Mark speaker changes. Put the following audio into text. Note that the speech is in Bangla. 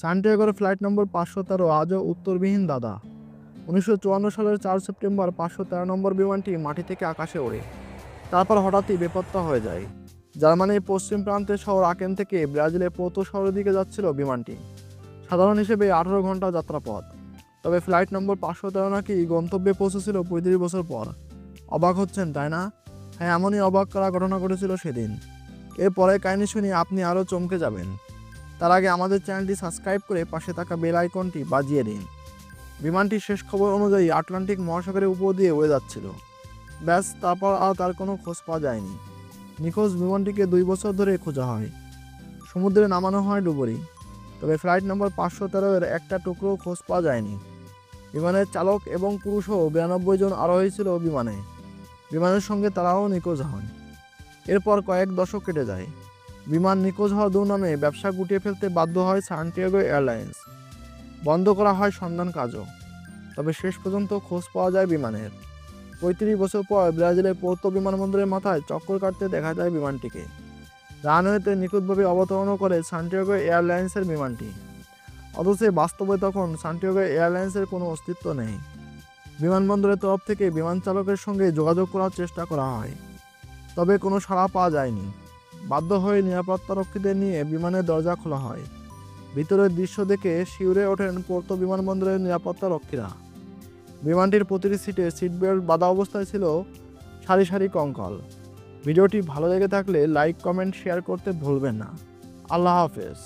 Speaker 1: সান্টিয়াগোর ফ্লাইট নম্বর পাঁচশো তেরো, আজও উত্তরবিহীন, দাদা। উনিশশো চুয়ান্ন সালের চার সেপ্টেম্বর পাঁচশো তেরো নম্বর বিমানটি মাটি থেকে আকাশে ওড়ে। তারপর হঠাৎই বেপত্তা হয়ে যায়। জার্মানির পশ্চিম প্রান্তের শহর আকেন থেকে ব্রাজিলের পোতো শহরের দিকে যাচ্ছিল বিমানটি। সাধারণ হিসেবে আঠারো ঘণ্টা যাত্রাপথ। তবে ফ্লাইট নম্বর পাঁচশো তেরো নাকি গন্তব্যে পৌঁছেছিল পঁয়ত্রিশ বছর পর। অবাক হচ্ছেন, তাই না? হ্যাঁ এমনই অবাক করা ঘটনা ঘটেছিল সেদিন। এরপরে কাহিনী শুনি আপনি আরও চমকে যাবেন। তার আগে আমাদের চ্যানেলটি সাবস্ক্রাইব করে পাশে থাকা বেল আইকনটি বাজিয়ে দিন। বিমানটির শেষ খবর অনুযায়ী আটলান্টিক মহাসাগরের উপর দিয়ে উড়ে যাচ্ছিল। ব্যাস, তারপর আর তার কোনো খোঁজ পাওয়া যায়নি। নিখোঁজ বিমানটিকে দুই বছর ধরে খোঁজা হয়। সমুদ্রে নামানো হয় ডুবুরি। তবে ফ্লাইট নম্বর পাঁচশো তেরো এর একটা টুকরো খোঁজ পাওয়া যায়নি। বিমানের চালক এবং পুরুষও বিরানব্বই জন আরোহী ছিল বিমানে। বিমানের সঙ্গে তারাও নিখোঁজ হন। এরপর কয়েক দশক কেটে যায়। বিমান নিখোঁজ হওয়া দুর্নামে ব্যবসা গুটিয়ে ফেলতে বাধ্য হয় সান্টিয়াগো এয়ারলাইন্স। বন্ধ করা হয় সন্ধান কাজও। তবে শেষ পর্যন্ত খোঁজ পাওয়া যায় বিমানের। পঁয়ত্রিশ বছর পর ব্রাজিলের পৌর্ত বিমানবন্দরের মাথায় চক্কর কাটতে দেখা যায় বিমানটিকে। রানওয়েতে নিখুঁতভাবে অবতরণও করে সান্টিয়াগো এয়ারলাইন্সের বিমানটি। অথচ বাস্তবে তখন সান্টিয়াগো এয়ারলাইন্সের কোনো অস্তিত্ব নেই। বিমানবন্দরের তরফ থেকে বিমান চালকের সঙ্গে যোগাযোগ করার চেষ্টা করা হয়। তবে কোনো সাড়া পাওয়া যায়নি। বাধ্য হয়ে নিরাপত্তা রক্ষীদের নিয়ে বিমানের দরজা খোলা হয়। ভিতরের দৃশ্য দেখে শিউরে ওঠেন পোর্তো বিমানবন্দরের নিরাপত্তা রক্ষীরা বিমানটির প্রতিটি সিটে সিটবেল্ট বাঁধা অবস্থায় ছিল সারি সারি কঙ্কল। ভিডিওটি ভালো লেগে থাকলে লাইক, কমেন্ট, শেয়ার করতে ভুলবেন না। আল্লাহ হাফেজ।